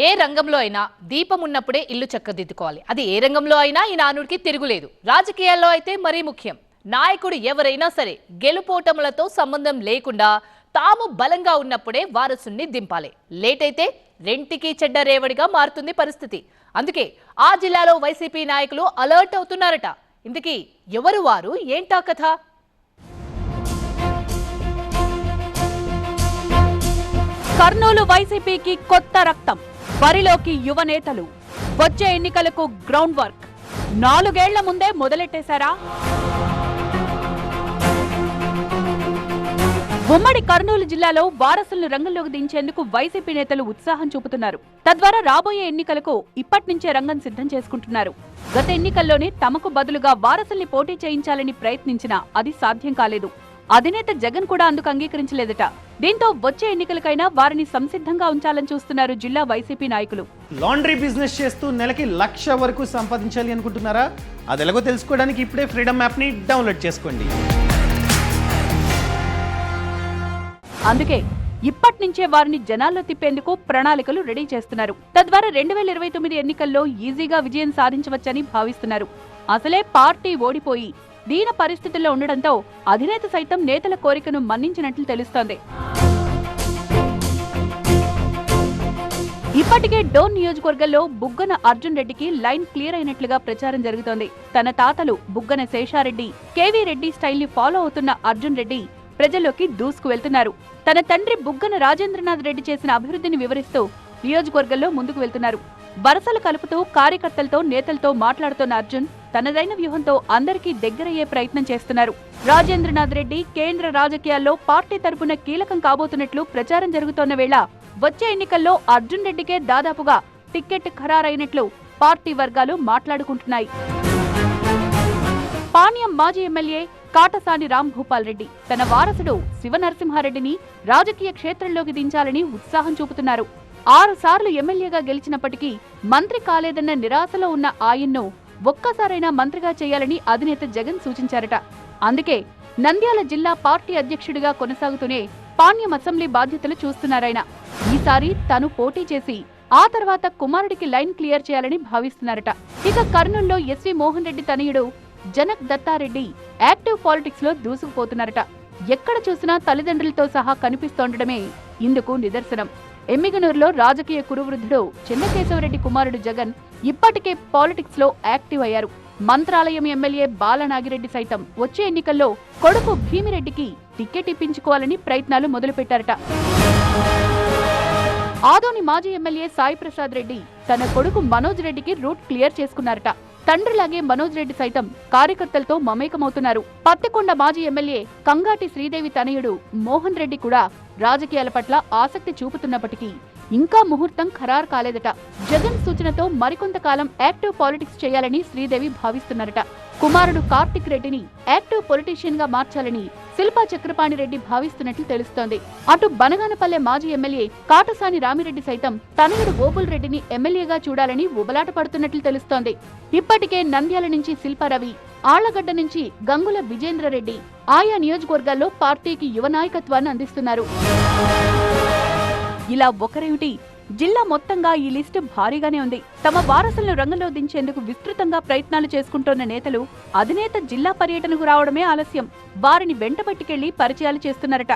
ఏ రంగంలో అయినా దీపం ఉన్నప్పుడే ఇల్లు చక్కదిద్దుకోవాలి. అది ఏ రంగంలో అయినా ఈ నానుడికి తిరుగులేదు. రాజకీయాల్లో అయితే మరీ ముఖ్యం. నాయకుడు ఎవరైనా సరే గెలుపోటములతో సంబంధం లేకుండా తాము బలంగా ఉన్నప్పుడే వారసుని దింపాలి. లేట్ అయితే రెంటికి చెడ్డ రేవడిగా మారుతుంది పరిస్థితి. అందుకే ఆ జిల్లాలో వైసీపీ నాయకులు అలర్ట్ అవుతున్నారట. ఇందుకీ ఎవరు వారు? ఏంటా కథ? కర్నూలు వైసీపీకి కొత్త రక్తం. బరిలోకి యువ నేతలు వచ్చే ఎన్నికలకు గ్రౌండ్ వర్క్ నాలుగేళ్ళ ముందే మొదలెట్టేశారా? ఉమ్మడి కర్నూలు జిల్లాలో వారసులను రంగంలోకి దించేందుకు వైసీపీ నేతలు ఉత్సాహం చూపుతున్నారు. తద్వారా రాబోయే ఎన్నికలకు ఇప్పటి నుంచే రంగం సిద్ధం చేసుకుంటున్నారు. గత ఎన్నికల్లోనే తమకు బదులుగా వారసుల్ని పోటీ చేయించాలని ప్రయత్నించినా అది సాధ్యం కాలేదు. అధినేత జగన్ కూడా అందుకు అంగీకరించలేదట. దీంతో వచ్చే ఎన్నికలకైనా వారిని సంసిద్ధంగా ఉంచాలని చూస్తున్నారు జిల్లా వైసీపీ నాయకులు. లాండ్రీ బిజినెస్ చేస్తూ నెలకి లక్ష వరకు సంపాదించాలి అనుకుంటున్నారా? అది ఎలాగో తెలుసుకోవడానికి ఇప్పుడే ఫ్రీడమ్ యాప్ని డౌన్లోడ్ చేసుకోండి. అందుకే ఇప్పటి నుంచే వారిని జనాల్లో తిప్పేందుకు ప్రణాళికలు రెడీ చేస్తున్నారు. తద్వారా రెండు వేల ఇరవై తొమ్మిది ఎన్నికల్లో ఈజీగా విజయం సాధించవచ్చని భావిస్తున్నారు. అసలే పార్టీ ఓడిపోయి దీన పరిస్థితుల్లో ఉండడంతో అధినేత సైతం నేతల కోరికను మన్నించినట్లు తెలుస్తోంది. ఇప్పటికే డోన్ నియోజకవర్గంలో బుగ్గన అర్జున్ రెడ్డికి లైన్ క్లియర్ అయినట్లుగా ప్రచారం జరుగుతోంది. తన తాతలు బుగ్గన శేషారెడ్డి కేవీ రెడ్డి స్టైల్ని ఫాలో అవుతున్న అర్జున్ రెడ్డి ప్రజల్లోకి దూసుకు వెళ్తున్నారు. తన తండ్రి బుగ్గన రాజేంద్రనాథ్ రెడ్డి చేసిన అభివృద్ధిని వివరిస్తూ నియోజకవర్గంలో ముందుకు వెళ్తున్నారు. వరసలు కలుపుతూ కార్యకర్తలతో నేతలతో మాట్లాడుతున్న అర్జున్ తనదైన వ్యూహంతో అందరికీ దగ్గరయ్యే ప్రయత్నం చేస్తున్నారు. రాజేంద్రనాథ్ రెడ్డి కేంద్ర రాజకీయాల్లో పార్టీ తరపున కీలకం కాబోతున్నట్లు ప్రచారం జరుగుతోన్న వేళ వచ్చే ఎన్నికల్లో అర్జున్ రెడ్డికే దాదాపుగా టిక్కెట్ ఖరారైనట్లు పార్టీ వర్గాలు మాట్లాడుకుంటున్నాయి. పాణ్యం మాజీ ఎమ్మెల్యే కాటసాని రామ్ భూపాల్ రెడ్డి తన వారసుడు శివనరసింహారెడ్డిని రాజకీయ క్షేత్రంలోకి దించాలని ఉత్సాహం చూపుతున్నారు. ఆరు సార్లు ఎమ్మెల్యేగా గెలిచినప్పటికీ మంత్రి కాలేదన్న నిరాశలో ఉన్న ఆయన్ను ఒక్కసారైనా మంత్రిగా చేయాలని అధినేత జగన్ సూచించారట. అందుకే నంద్యాల జిల్లా పార్టీ అధ్యక్షుడిగా కొనసాగుతూనే పాణ్యం అసెంబ్లీ బాధ్యతలు చూస్తున్నారాయన. ఈసారి తను పోటీ చేసి ఆ తర్వాత కుమారుడికి లైన్ క్లియర్ చేయాలని భావిస్తున్నారట. ఇక కర్నూల్లో ఎస్వి మోహన్ రెడ్డి తనయుడు జనక్ దత్తారెడ్డి యాక్టివ్ పాలిటిక్స్లో దూసుకుపోతున్నారట. ఎక్కడ చూసినా తల్లిదండ్రులతో సహా కనిపిస్తోండడమే ఇందుకు నిదర్శనం. ఎమ్మిగనూరులో రాజకీయ కురువృద్ధుడు చెన్నకేశవరెడ్డి కుమారుడు జగన్ ఇప్పటికే పాలిటిక్స్లో యాక్టివ్ అయ్యారు. మంత్రాలయం ఎమ్మెల్యే బాలనాగిరెడ్డి సైతం వచ్చే ఎన్నికల్లో కొడుకు భీమిరెడ్డికి టికెట్ ఇప్పించుకోవాలని ప్రయత్నాలు మొదలుపెట్టారట. ఆదోని మాజీ ఎమ్మెల్యే సాయి ప్రసాద్ రెడ్డి తన కొడుకు మనోజ్ రెడ్డికి రూట్ క్లియర్ చేసుకున్నారట. తండ్రిలాగే మనోజ్ రెడ్డి సైతం కార్యకర్తలతో మమేకమవుతున్నారు. పత్తికొండ మాజీ ఎమ్మెల్యే కంగాటి శ్రీదేవి తనయుడు మోహన్ రెడ్డి కూడా రాజకీయాల పట్ల ఆసక్తి చూపుతున్నప్పటికీ ఇంకా ముహూర్తం ఖరారు కాలేదట. జగన్ సూచనతో మరికొంతకాలం యాక్టివ్ పాలిటిక్స్ చేయాలని శ్రీదేవి భావిస్తున్నారట. కుమారుడు కార్తిక్ రెడ్డిని యాక్టివ్ పొలిటీషియన్గా మార్చాలని శిల్పా చక్రపాణి రెడ్డి భావిస్తున్నట్లు తెలుస్తోంది. అటు బనగానపల్లె మాజీ ఎమ్మెల్యే కాటసాని రామిరెడ్డి సైతం తనయుడు గోపుల్ రెడ్డిని ఎమ్మెల్యేగా చూడాలని ఉబలాట పడుతున్నట్లు తెలుస్తోంది. ఇప్పటికే నంద్యాల నుంచి శిల్పారవి ఆళ్ళగడ్డ నుంచి గంగుల విజేంద్రరెడ్డి ఆయా నియోజకవర్గాల్లో పార్టీకి యువ నాయకత్వాన్ని అందిస్తున్నారు. ఇలా ఒకరేమిటి? జిల్లా మొత్తంగా ఈ లిస్టు భారీగానే ఉంది. తమ వారసులను రంగంలో దించేందుకు విస్తృతంగా ప్రయత్నాలు చేసుకుంటున్న నేతలు అధినేత జిల్లా పర్యటనకు రావడమే ఆలస్యం. వారిని వెంటబెట్టుకెళ్ళి పరిచయాలు చేస్తున్నారట.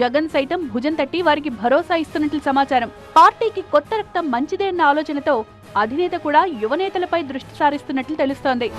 జగన్ సైతం భుజం తట్టి వారికి భరోసా ఇస్తున్నట్లు సమాచారం. పార్టీకి కొత్త రక్తం మంచిదే అన్న ఆలోచనతో అధినేత కూడా యువనేతలపై దృష్టి సారిస్తున్నట్లు తెలుస్తోంది.